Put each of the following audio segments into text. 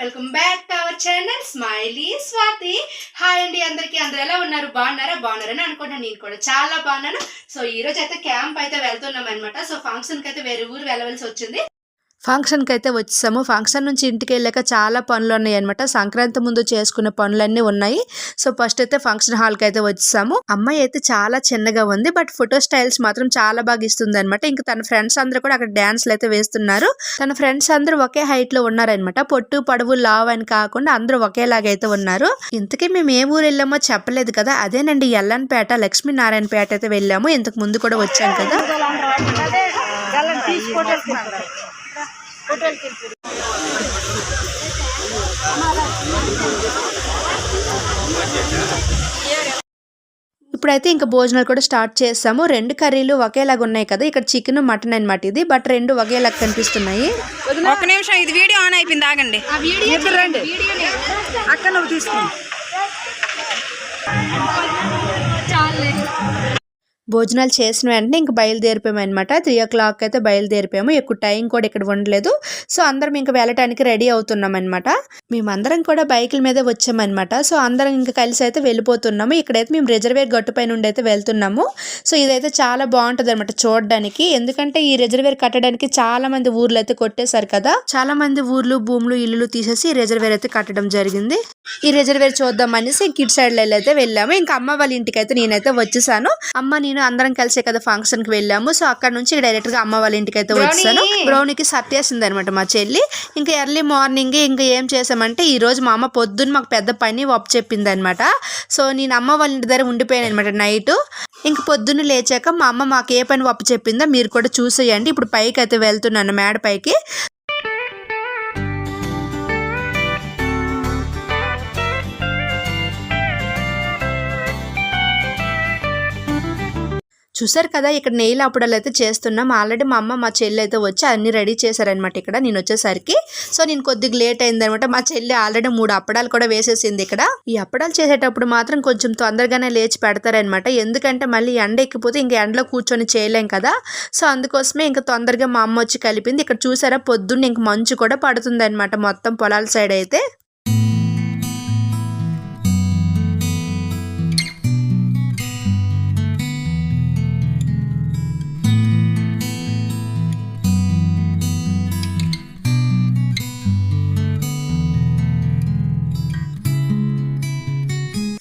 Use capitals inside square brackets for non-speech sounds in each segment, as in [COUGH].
Welcome back to our channel Smiley Swathi hi అండి అందరికీ అందరు ఎలా ఉన్నారు? బాగున్నారా? బాగున్నారని అనుకుంటున్నాను. నేను కూడా చాలా బాగున్నాను. సో ఈ అయితే క్యాంప్ అయితే వెళ్తున్నాం అనమాట సో ఫంక్షన్కి అయితే వేరే ఊరు వెళ్ళవలసి వచ్చింది. ఫంక్షన్కి అయితే వచ్చేసాము. ఫంక్షన్ నుంచి ఇంటికి వెళ్ళాక చాలా పనులు ఉన్నాయి అనమాట సంక్రాంతి ముందు చేసుకునే పనులన్నీ ఉన్నాయి. సో ఫస్ట్ అయితే ఫంక్షన్ హాల్కి అయితే వచ్చేసాము. అమ్మాయి అయితే చాలా చిన్నగా ఉంది. బట్ ఫోటో స్టైల్స్ మాత్రం చాలా బాగా ఇస్తుంది అనమాట ఇంకా తన ఫ్రెండ్స్ అందరూ కూడా అక్కడ డ్యాన్స్లు అయితే వేస్తున్నారు. తన ఫ్రెండ్స్ అందరూ ఒకే హైట్లో ఉన్నారనమాట పొట్టు పడవు లావ్ అని కాకుండా అందరూ ఒకేలాగా అయితే ఉన్నారు. ఇంతకీ మేము ఏ ఊరు వెళ్ళామో చెప్పలేదు కదా. అదేనండి ఎల్లన్పేట లక్ష్మీనారాయణపేట అయితే వెళ్ళాము. ఇంతకు ముందు కూడా వచ్చాం కదా. ఇప్పుడైతే ఇంకా భోజనాలు కూడా స్టార్ట్ చేస్తాము రెండు కర్రీలు ఒకేలాగా ఉన్నాయి కదా. ఇక్కడ చికెన్ మటన్ అన్నమాట ఇది. బట్ రెండు ఒకేలాగా కనిపిస్తున్నాయి. ఒక నిమిషం ఇది వీడియో ఆన్ అయిపోయింది. ఆగండి. అక్క నువ్వు తీసుకో. భోజనాలు చేసిన వెంటనే ఇంక బయలుదేరిపోయాము అనమాట త్రీ ఓ క్లాక్ అయితే బయలుదేరిపోయాము. ఎక్కువ టైం కూడా ఇక్కడ ఉండలేదు. సో అందరం ఇంకా వెళ్ళటానికి రెడీ అవుతున్నాం అనమాట మేమందరం కూడా బైకుల మీద వచ్చామన్నమాట సో అందరం ఇంకా కలిసి అయితే వెళ్ళిపోతున్నాము. ఇక్కడైతే మేము రిజర్వేర్ గట్టుపై నుండి అయితే వెళ్తున్నాము. సో ఇదైతే చాలా బాగుంటుంది అనమాట చూడడానికి. ఎందుకంటే ఈ రిజర్వేర్ కట్టడానికి చాలా మంది ఊర్లు అయితే కొట్టేశారు కదా. చాలా మంది ఊర్లు భూములు ఇల్లులు తీసేసి ఈ రిజర్వేర్ అయితే కట్టడం జరిగింది. ఈ రిజర్వేర్ చూద్దాం అనేసి కిడ్ సైడ్లో అయితే వెళ్ళాము. ఇంకా అమ్మ వాళ్ళ ఇంటికి అయితే నేనైతే వచ్చేసాను. అమ్మ నేను అందరం కలిసే కదా ఫంక్షన్కి వెళ్ళాము. సో అక్కడ నుంచి డైరెక్ట్గా అమ్మ వాళ్ళ ఇంటికి అయితే వచ్చాను. బ్రౌనికి సత్యేసింది అనమాట మా చెల్లి. ఇంకా ఎర్లీ మార్నింగ్ ఇంకా ఏం చేసామంటే ఈ రోజు మా అమ్మ పొద్దున్న మాకు పెద్ద పని ఒప్పు చెప్పింది అనమాట సో నేను అమ్మ వాళ్ళ ఇంటి దగ్గర ఉండిపోయాను అనమాట నైట్. ఇంక పొద్దున్న లేచాక మా అమ్మ మాకు ఏ పని ఒప్పు చెప్పిందో మీరు కూడా చూసేయండి. ఇప్పుడు పైకి అయితే వెళ్తున్నాను మేడ పైకి. చూసారు కదా ఇక్కడ నెయిల్ అప్పుడలు అయితే చేస్తున్నాం. ఆల్రెడీ మా అమ్మ మా చెల్లి అయితే వచ్చి అన్ని రెడీ చేశారనమాట ఇక్కడ. నేను వచ్చేసరికి సో నేను కొద్దిగా లేట్ అయిందనమాట మా చెల్లి ఆల్రెడీ మూడు అప్పడాలు కూడా వేసేసింది ఇక్కడ. ఈ అప్పడాలు చేసేటప్పుడు మాత్రం కొంచెం తొందరగానే లేచి పెడతారనమాట ఎందుకంటే మళ్ళీ ఎండ ఎక్కిపోతే ఇంకా ఎండలో కూర్చొని చేయలేం కదా. సో అందుకోసమే ఇంకా తొందరగా మా అమ్మ వచ్చి కలిపింది. ఇక్కడ చూసారా పొద్దున్న ఇంక మంచు కూడా పడుతుంది మొత్తం పొలాల సైడ్ అయితే.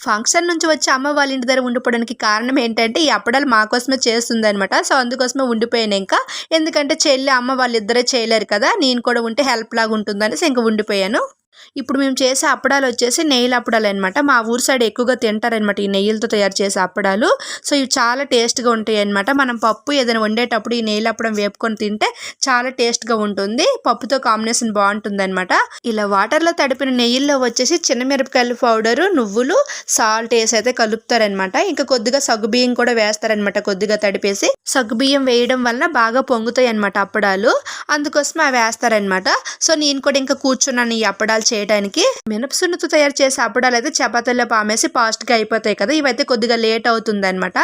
ఫంక్షన్ నుంచి వచ్చి అమ్మ వాళ్ళ ఇంటి దగ్గర ఉండిపోవడానికి కారణం ఏంటంటే ఈ అప్పడాలు మా కోసమే చేస్తుంది అనమాట సో అందుకోసమే ఉండిపోయాను ఇంకా. ఎందుకంటే చెల్లి అమ్మ వాళ్ళిద్దరే చేయలేరు కదా. నేను కూడా ఉంటే హెల్ప్ లాగా ఉంటుందనేసి ఇంకా ఉండిపోయాను. ఇప్పుడు మేము చేసే అప్పడాలు వచ్చేసి నెయ్యిల అప్పడాలు అనమాట మా ఊరు సైడ్ ఎక్కువగా తింటారనమాట ఈ నెయ్యిలతో తయారు చేసే అప్పడాలు. సో ఇవి చాలా టేస్ట్గా ఉంటాయి అనమాట మనం పప్పు ఏదైనా వండేటప్పుడు ఈ నెయ్యిల అప్పడం వేపుకొని తింటే చాలా టేస్ట్గా ఉంటుంది. పప్పుతో కాంబినేషన్ బాగుంటుంది అనమాట ఇలా వాటర్లో తడిపిన నెయ్యిల్లో వచ్చేసి చిన్న మిరపకాయల పౌడరు నువ్వులు సాల్ట్ వేసి అయితే కలుపుతారనమాట ఇంకా కొద్దిగా సగ్గుబియ్యం కూడా వేస్తారనమాట కొద్దిగా తడిపేసి. సగ్గుబియ్యం వేయడం వలన బాగా పొంగుతాయి అనమాట అప్పడాలు. అందుకోసం అవి వేస్తారనమాట సో నేను కూడా ఇంకా కూర్చున్నాను ఈ అప్పడాలు చేయడానికి మినపసున్నుతో తయారు చేసే అప్పడాలు అయితే చపాతీల్లో పామేసి ఫాస్ట్గా అయిపోతాయి కదా. ఇవైతే కొద్దిగా లేట్ అవుతుంది అనమాట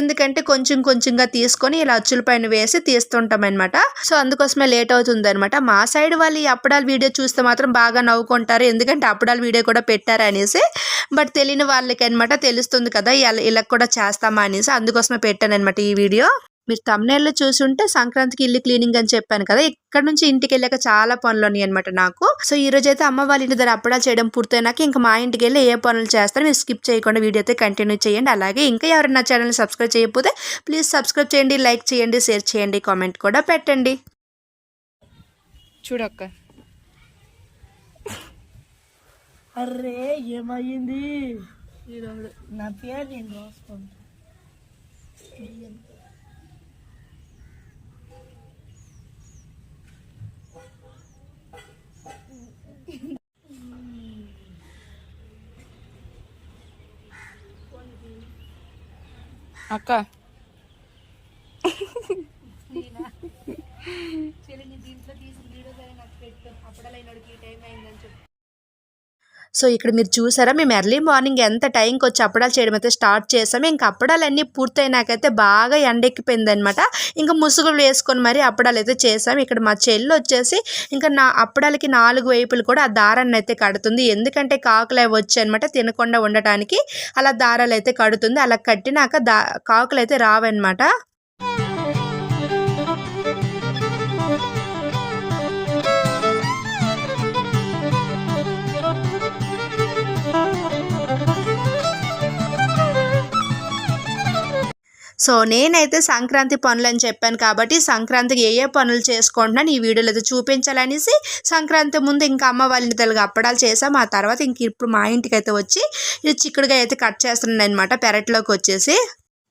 ఎందుకంటే కొంచెం కొంచెంగా తీసుకొని ఇలా అచ్చుల పైన వేసి తీస్తుంటాం అనమాట సో అందుకోసమే లేట్ అవుతుంది అనమాట మా సైడ్ వాళ్ళు ఈ అప్పడాల వీడియో చూస్తే మాత్రం బాగా నవ్వుకుంటారు. ఎందుకంటే అప్పడాల వీడియో కూడా పెట్టారు అనేసి. బట్ తెలియని వాళ్ళకి అనమాట తెలుస్తుంది కదా ఇలా ఇలా కూడా చేస్తామా అనేసి. అందుకోసమే పెట్టాను అనమాట ఈ వీడియో. మీరు తమ్నేల్లో చూసుంటే సంక్రాంతికి ఇల్లు క్లీనింగ్ అని చెప్పాను కదా ఇక్కడ నుంచి ఇంటికి వెళ్ళాక చాలా పనులు ఉన్నాయి అనమాట నాకు. సో ఈ రోజు అయితే అమ్మ వాళ్ళ ఇంటి దగ్గర అప్పడాలు చేయడం పూర్తయినాక ఇంకా మా ఇంటికి వెళ్ళి ఏ పనులు చేస్తారో మీరు స్కిప్ చేయకుండా వీడియో అయితే కంటిన్యూ చేయండి. అలాగే ఇంకా ఎవరైనా ఛానల్ సబ్స్క్రైబ్ చేయకపోతే ప్లీజ్ సబ్స్క్రైబ్ చేయండి లైక్ చేయండి షేర్ చేయండి కామెంట్ కూడా పెట్టండి. చూడక్క. అర్రే ఏమయ్యింది నా పేరు నేను రాసుకుంటా అక్క సో ఇక్కడ మీరు చూసారా మేము ఎర్లీ మార్నింగ్ ఎంత టైంకి వచ్చి అప్పడాలు చేయడం అయితే స్టార్ట్ చేసాము ఇంకా అప్పడాలన్నీ పూర్తయినాకైతే బాగా ఎండెక్కిపోయింది అనమాట ఇంకా ముసుగులు వేసుకొని మరి అప్పడాలు అయితే చేసాము ఇక్కడ మా చెల్లి వచ్చేసి ఇంకా నా అప్పడాలకి నాలుగు వైపులు కూడా ఆ దారాన్ని అయితే కడుతుంది. ఎందుకంటే కాకులు అవి వచ్చాయనమాట తినకుండా ఉండటానికి. అలా దారాలు అయితే కడుతుంది. అలా కట్టినాక దా కాకులు అయితే రావన్నమాట. సో నేనైతే సంక్రాంతి పనులు అని చెప్పాను కాబట్టి సంక్రాంతికి ఏ ఏ పనులు చేసుకుంటున్నాను ఈ వీడియోలో అయితే చూపించాలనేసి సంక్రాంతి ముందు ఇంకా అమ్మ వాళ్ళ ఇంటి తెలుగు అప్పడాలు చేసాం. ఆ తర్వాత ఇంక ఇప్పుడు మా ఇంటికి అయితే వచ్చి ఇది చిక్కుడుగా అయితే కట్ చేస్తున్నాను అనమాట పెరట్లోకి వచ్చేసి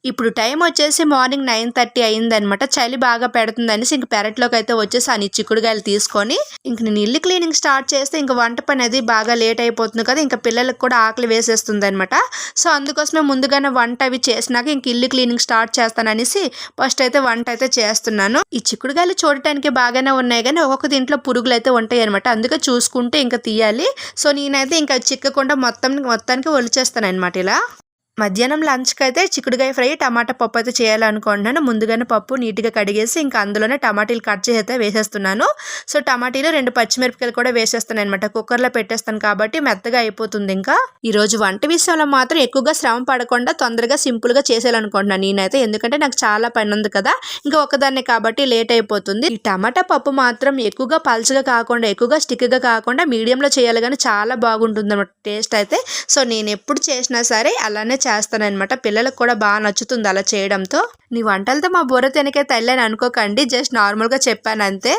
ఇప్పుడు టైం వచ్చేసి మార్నింగ్ నైన్ థర్టీ అయిందనమాట. చలి బాగా పెడుతుందనేసి ఇంక పెరట్లోకి అయితే వచ్చేసాను ఈ చిక్కుడుగాయలు తీసుకొని ఇంక నేను ఇల్లు క్లీనింగ్ స్టార్ట్ చేస్తే ఇంక వంట పని అది బాగా లేట్ అయిపోతుంది కదా ఇంకా పిల్లలకు కూడా ఆకలి వేసేస్తుంది అనమాట సో అందుకోసమే ముందుగానే వంట అవి చేసినాక ఇంక ఇల్లు క్లీనింగ్ స్టార్ట్ చేస్తాననేసి ఫస్ట్ అయితే వంట అయితే చేస్తున్నాను. ఈ చిక్కుడుగాయలు చూడటానికి బాగానే ఉన్నాయి కానీ ఒక్కొక్క దీంట్లో పురుగులు అయితే ఉంటాయి అనమాట అందుకే చూసుకుంటే ఇంకా తీయాలి. సో నేనైతే ఇంకా చిక్కకుండా మొత్తం మొత్తానికి ఒలిచేస్తాను అనమాట ఇలా. మధ్యాహ్నం లంచ్కి అయితే చిక్కుడుకాయ ఫ్రై టమాటా పప్పు అయితే చేయాలనుకుంటున్నాను. ముందుగానే పప్పు నీట్గా కడిగేసి ఇంకా అందులోనే టమాటీలు కట్ చేసి అయితే వేసేస్తున్నాను. సో టమాటీలు రెండు పచ్చిమిరపకాయలు కూడా వేసేస్తాను అనమాట కుక్కర్లో పెట్టేస్తాను కాబట్టి మెత్తగా అయిపోతుంది ఇంకా. ఈరోజు వంట విషయంలో మాత్రం ఎక్కువగా శ్రమ పడకుండా తొందరగా సింపుల్గా చేసేయాలనుకుంటున్నాను నేనైతే. ఎందుకంటే నాకు చాలా పని ఉంది కదా. ఇంకా ఒకదాన్ని కాబట్టి లేట్ అయిపోతుంది. ఈ టమాటా పప్పు మాత్రం ఎక్కువగా పల్చగా కాకుండా ఎక్కువగా స్టిక్గా కాకుండా మీడియంలో చేయాలి కానీ చాలా బాగుంటుంది అనమాట టేస్ట్ అయితే. సో నేను ఎప్పుడు చేసినా సరే అలానే చేస్తానన్నమాట. పిల్లలకు కూడా బాగా నచ్చుతుంది అలా చేయడంతో. నీ వంటలతో మా బుర్ర తినకే తల్లని అనుకోకండి. జస్ట్ నార్మల్గా చెప్పాను అంతే.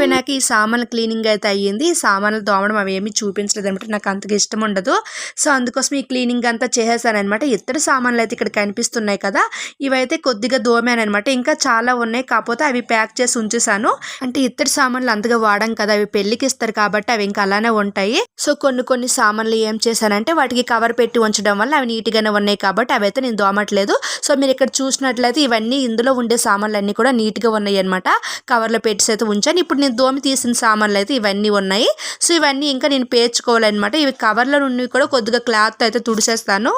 అయిపోయినాక ఈ సామాన్లు క్లీనింగ్ అయితే అయ్యింది. ఈ సామాన్లు దోమడం అవి ఏమీ చూపించలేదు అనమాట. నాకు అంతగా ఇష్టం ఉండదు. సో అందుకోసం ఈ క్లీనింగ్ అంతా చేసేసానమాట ఇతర సామాన్లు అయితే ఇక్కడ కనిపిస్తున్నాయి కదా. ఇవైతే కొద్దిగా దోమానమాట ఇంకా చాలా ఉన్నాయి. కాకపోతే అవి ప్యాక్ చేసి ఉంచేసాను అంటే ఇతర సామాన్లు అంతగా వాడం కదా. అవి పెళ్ళికి ఇస్తారు కాబట్టి అవి ఇంకా అలానే ఉంటాయి. సో కొన్ని కొన్ని సామాన్లు ఏం చేశానంటే వాటికి కవర్ పెట్టి ఉంచడం వల్ల అవి నీట్గానే ఉన్నాయి కాబట్టి అవి అయితే నేను దోమట్లేదు. సో మీరు ఇక్కడ చూసినట్లయితే ఇవన్నీ ఇందులో ఉండే సామాన్లు అన్నీ కూడా నీట్గా ఉన్నాయి అనమాట. కవర్లో పెట్టి అయితే ఉంచాను. ఇప్పుడు నేను దోమి తీసిన సామాన్లు అయితే ఇవన్నీ ఉన్నాయి. సో ఇవన్నీ ఇంకా నేను పేర్చుకోవాలన్నమాట. ఇవి కవర్లో నుండి కూడా కొద్దిగా క్లాత్ అయితే తుడిసేస్తాను.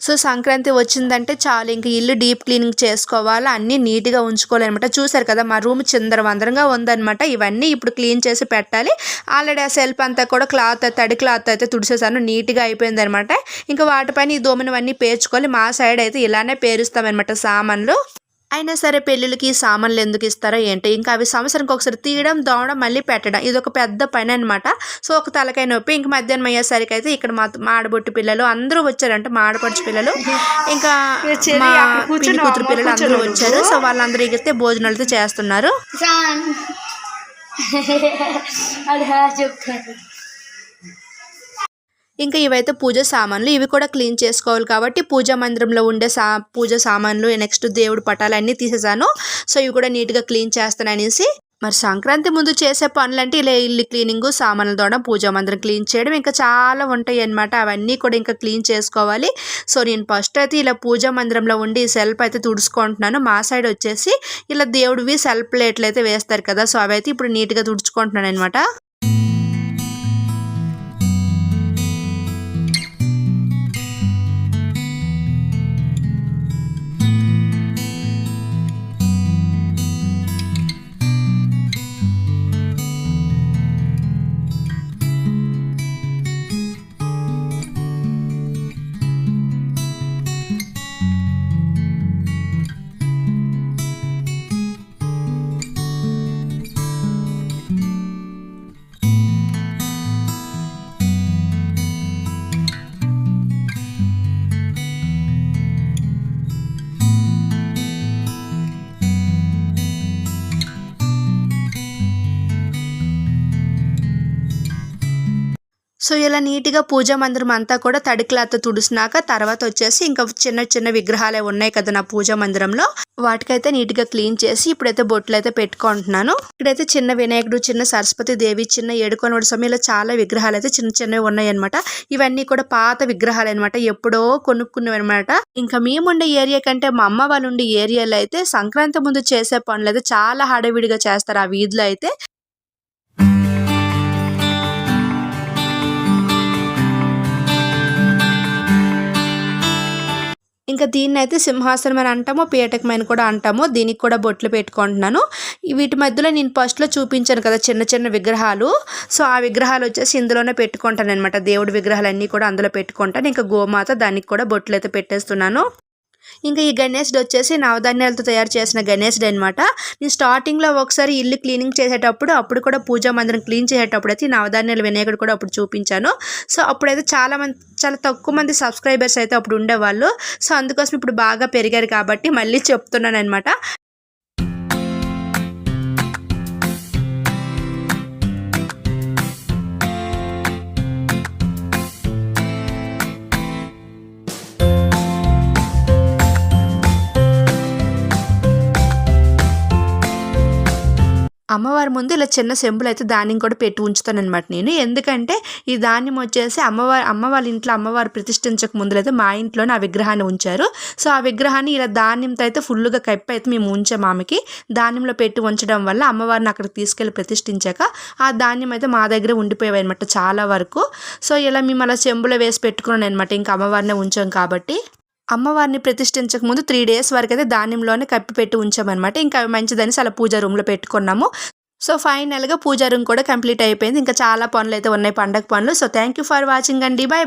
సో సంక్రాంతి వచ్చిందంటే చాలు. ఇంక ఇల్లు డీప్ క్లీనింగ్ చేసుకోవాలి? అన్నీ నీట్గా ఉంచుకోవాలన్నమాట. చూసారు కదా మా రూమ్ చిందరవందరంగా ఉందన్నమాట. ఇవన్నీ ఇప్పుడు క్లీన్ చేసి పెట్టాలి. ఆల్రెడీ ఆ సెల్ఫ్ అంతా కూడా క్లాత్ తడి క్లాత్ అయితే తుడిసేసాను. నీట్గా అయిపోయిందనమాట ఇంకా వాటిపైన ఈ దోమనివన్నీ పేర్చుకోవాలి. మా సైడ్ అయితే ఇలానే పేరుస్తామన్నమాట సామాన్లు. అయినా సరే పెళ్ళిళ్ళకి సామాన్లు ఎందుకు ఇస్తారో ఏంటో ఇంకా అవి సంవత్సరానికి ఒకసారి తీయడం దోవడం మళ్ళీ పెట్టడం ఇది ఒక పెద్ద పని అనమాట సో ఒక తలకాయ నొప్పి ఇంక మధ్యాహ్నం అయ్యేసరికి అయితే ఇక్కడ మా మా ఆడబొట్టు పిల్లలు అందరూ వచ్చారంట మా ఆడపడుచు పిల్లలు. ఇంకా మా కూతురు పిల్లలు అందరూ వచ్చారు. సో వాళ్ళందరూ ఎగిరితే భోజనాలు అయితే చేస్తున్నారు. [LAUGHS] ఇంకా ఇవైతే పూజ సామాన్లు ఇవి కూడా క్లీన్ చేసుకోవాలి కాబట్టి పూజా మందిరంలో ఉండే సా పూజ సామాన్లు నెక్స్ట్ దేవుడు పటాలు అన్నీ తీసేసాను. సో ఇవి కూడా నీట్గా క్లీన్ చేస్తాను అనేసి. మరి సంక్రాంతి ముందు చేసే పనులంటే ఇలా ఇల్లు క్లీనింగ్ సామాన్లు తోవడం పూజా మందిరం క్లీన్ చేయడం ఇంకా చాలా ఉంటాయి అనమాట అవన్నీ కూడా ఇంకా క్లీన్ చేసుకోవాలి. సో నేను ఫస్ట్ అయితే ఇలా పూజా మందిరంలో ఉండి సెల్ఫ్ అయితే తుడుచుకుంటున్నాను. మా సైడ్ వచ్చేసి ఇలా దేవుడివి సెల్ఫ్ ప్లేట్లు అయితే వేస్తారు కదా. సో అవైతే ఇప్పుడు నీట్గా తుడుచుకుంటున్నాను అనమాట సో ఇలా నీట్గా పూజ మందిరం అంతా కూడా తడి క్లాత్ తుడిసినాక తర్వాత వచ్చేసి ఇంకా చిన్న చిన్న విగ్రహాలే ఉన్నాయి కదా నా పూజ మందిరంలో. వాటికైతే నీట్గా క్లీన్ చేసి ఇప్పుడైతే బొట్లు అయితే పెట్టుకుంటున్నాను. ఇక్కడైతే చిన్న వినాయకుడు చిన్న సరస్వతి దేవి చిన్న ఏడుకొనవడి స్వామి ఇలా చాలా విగ్రహాలు అయితే చిన్న చిన్నవి ఉన్నాయన్నమాట. ఇవన్నీ కూడా పాత విగ్రహాలు అనమాట ఎప్పుడో కొనుక్కున్నవి అనమాట ఇంకా మేముండే ఏరియా కంటే మా అమ్మ వాళ్ళు ఉండే ఏరియాలో అయితే సంక్రాంతి ముందు చేసే పనులు అయితే చాలా హడావిడిగా చేస్తారు ఆ వీధిలో అయితే. ఇంకా దీన్ని అయితే సింహాసనం అని అంటాము పీటకమైన కూడా అంటాము. దీనికి కూడా బొట్లు పెట్టుకుంటున్నాను. వీటి మధ్యలో నేను ఫస్ట్లో చూపించాను కదా చిన్న చిన్న విగ్రహాలు. సో ఆ విగ్రహాలు వచ్చేసి ఇందులోనే పెట్టుకుంటాను అనమాట దేవుడి విగ్రహాలు అన్నీ కూడా అందులో పెట్టుకుంటాను. ఇంకా గోమాత దానికి కూడా బొట్లు అయితే పెట్టేస్తున్నాను. ఇంకా ఈ గణేష్ వచ్చేసి నవధాన్యాలతో తయారు చేసిన గణేశుడు అనమాట నేను స్టార్టింగ్లో ఒకసారి ఇల్లు క్లీనింగ్ చేసేటప్పుడు అప్పుడు కూడా పూజా మందిరం క్లీన్ చేసేటప్పుడు అయితే నవధాన్యాలు వినాయకుడు కూడా అప్పుడు చూపించాను. సో అప్పుడైతే చాలా మంది చాలా తక్కువ మంది సబ్స్క్రైబర్స్ అయితే అప్పుడు ఉండేవాళ్ళు. సో అందుకోసం ఇప్పుడు బాగా పెరిగారు కాబట్టి మళ్ళీ చెప్తున్నాను అనమాట అమ్మవారి ముందు ఇలా చిన్న సెంబులు అయితే ధాన్యం కూడా పెట్టి ఉంచుతానమాట నేను. ఎందుకంటే ఈ ధాన్యం వచ్చేసి అమ్మవారి అమ్మ వాళ్ళ ఇంట్లో అమ్మవారు ప్రతిష్ఠించక ముందులైతే మా ఇంట్లోనే ఆ విగ్రహాన్ని ఉంచారు. సో ఆ విగ్రహాన్ని ఇలా ధాన్యంతో అయితే ఫుల్గా కప్పి అయితే మేము ఉంచాము ఆమెకి. ధాన్యంలో పెట్టి ఉంచడం వల్ల అమ్మవారిని అక్కడికి తీసుకెళ్ళి ప్రతిష్ఠించాక ఆ ధాన్యం అయితే మా దగ్గర ఉండిపోయాయి అనమాట చాలా వరకు. సో ఇలా మేము అలా చెంబులో వేసి పెట్టుకున్నాను అనమాట ఇంకా అమ్మవారినే ఉంచాం కాబట్టి. అమ్మవారిని ప్రతిష్ఠించక ముందు త్రీ డేస్ వరకు అయితే ధాన్యంలోనే కప్పి పెట్టి ఉంచామన్నమాట. ఇంకా అవి మంచిదని అలా పూజ రూమ్లో పెట్టుకున్నాము. సో ఫైనల్గా పూజ రూమ్ కూడా కంప్లీట్ అయిపోయింది. ఇంకా చాలా పనులు అయితే ఉన్నాయి పండగ పనులు. So thank you for watching అండి. Bye bye